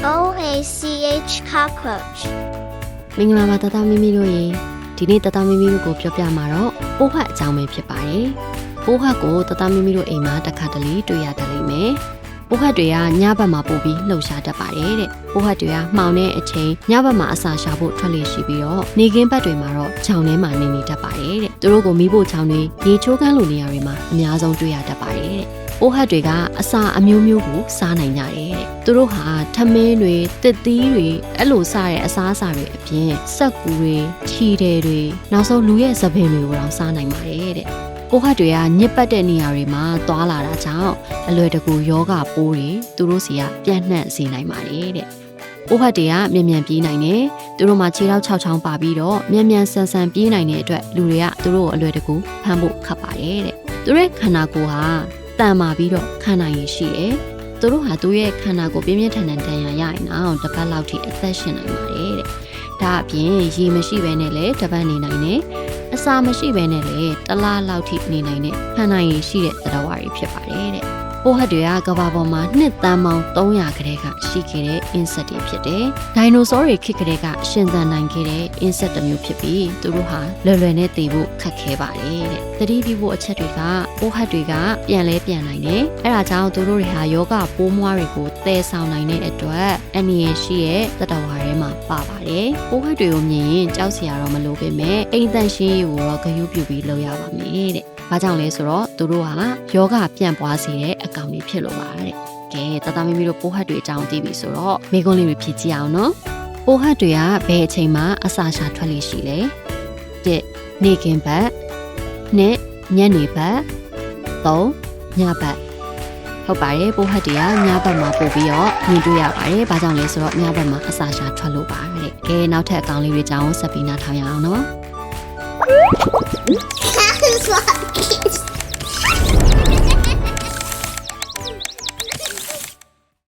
cockroach cockroach မင်္ဂလာပါတတမီမီတို့ရေဒီနေ့တတမီမီတို့ကိုပြောပြမှာတော့ပိုးဟတ်အကြောင်းပဲဖြစ်ပါတယ်ပိုးဟတ်ကိုတတမီမီတို့အိမ်မှာတစ်ခါတလေတွေ့ရတယ်လိမ့်မယ်ပိုးဟတ်တွေကညဘက်မှာပို့ပြီးလှုပ်ရှားတတ်ပါတယ်တဲ့ပိုးဟတ်တွေကမှောင်တဲ့အချိန်ညဘက်မှာအစာရှာဖို့ထွက်လေရှိပြီးတော့နေကင်းဘက်တွေမှာတော့ခြောင်ထဲမှာနေနေတတ်ပါတယ်တဲ့သူတို့ကိုမိဖို့ခြောင်တွေရေချိုးကန်းလိုနေရာတွေမှာအများဆုံးတွေ့ရတတ်ပါတယ်တဲ့ အိုးဟတ်တွေကအစာအမျိုးမျိုးကိုစားနိုင်ကြတယ်တဲ့သူတို့ဟာထမင်းတွေတစ်သီးတွေအဲ့လိုစားတဲ့အစားအစာတွေအပြင်စက်ကူတွေချီတယ်တွေနောက်ဆုံးလူရဲ့သပင်တွေကိုတောင်စားနိုင်ပါတယ်တဲ့အိုးဟတ်တွေကညစ်ပတ်တဲ့နေရာတွေမှာသွာလာတာကြောင့်အလွယ်တကူယောဂပိုးတွေသူတို့စီကပြန့်နှံ့စေနိုင်ပါတယ်တဲ့အိုးဟတ်တွေကမြန်မြန်ပြေးနိုင်တယ်သူတို့မှာခြေထောက်6ချောင်းပါပြီးတော့မြန်မြန်ဆန်ဆန်ပြေးနိုင်တဲ့အတွက်လူတွေကသူတို့ကိုအလွယ်တကူဖမ်းဖို့ခက်ပါတယ်တဲ့သူတို့ရဲ့ခန္ဓာကိုယ်ဟာ တန်မာပြီးတော့ခံနိုင်ရရှိတယ်။သူတို့ဟာသူ့ရဲ့ခန္ဓာကိုယ်ပြင်းပြင်းထန်ထန်တန်ရာရရင်တော့တစ်ပတ်လောက်ထိအသက်ရှင်နိုင်ပါတယ်တဲ့။ဒါအပြင်ရေမရှိဘဲနဲ့လည်းတစ်ပတ်နေနိုင်တယ်။အစာမရှိဘဲနဲ့လည်းတစ်လားလောက်ထိနေနိုင်တဲ့ခံနိုင်ရရှိတဲ့သတ္တဝါတွေဖြစ်ပါတယ်တဲ့။ ပိုးဟတ်တွေကကမ္ဘာပေါ်မှာနှစ်သန်းပေါင်း300ခရဲကရှိခဲ့တဲ့ insect တွေဖြစ်တယ်။ဒိုင်နိုဆောတွေခေတ်ကလေးကရှင်သန်နိုင်ခဲ့တဲ့ insect တစ်မျိုးဖြစ်ပြီးသူတို့ဟာလွယ်လွယ်နဲ့တည်ဖို့ခက်ခဲပါတယ်တဲ့။သတိပြုဖို့အချက်တွေကပိုးဟတ်တွေကပြန်လဲပြန်နိုင်တယ်။အဲဒါကြောင့်သူတို့တွေဟာယောဂပိုးမွားတွေကိုတည်ဆောင်နိုင်တဲ့အတွက်အနည်းရရှိရဲ့သတ္တဝါထဲမှာပါပါတယ်။ပိုးဟတ်တွေကိုမြင်ရင်ကြောက်စရာတော့မလိုပေမဲ့အိမ်တန့်ရှင်းရေးကိုတော့ဂရုပြုပြီးလုပ်ရပါမယ်တဲ့။ ဘာကြောင့်လဲဆိုတော့သူတို့ဟာယောဂပြန့်ပွားစေတဲ့အကောင်တွေဖြစ်လို့ပါတဲ့။ကဲတသားမီမီတို့ပိုးဟတ်တွေအကြောင်းသိပြီဆိုတော့မိကုန်းလေးတွေဖြည့်ကြည့်အောင်နော်။ပိုးဟတ်တွေကဘယ်အချိန်မှအစာရှာထွက်လိရှိလဲ။တစ်နေကင်းဘက်နှစ်ညနေဘက်သုံးညဘက်ဟုတ်ပါတယ်ပိုးဟတ်တွေကညဘက်မှာပို့ပြီးတော့မြင်တွေ့ရပါတယ်။ဘာကြောင့်လဲဆိုတော့ညဘက်မှာအစာရှာထွက်လို့ပါတဲ့။ကဲနောက်ထပ်အကောင်လေးတွေအကြောင်းဆက်ပြီးနားထောင်ရအောင်နော်။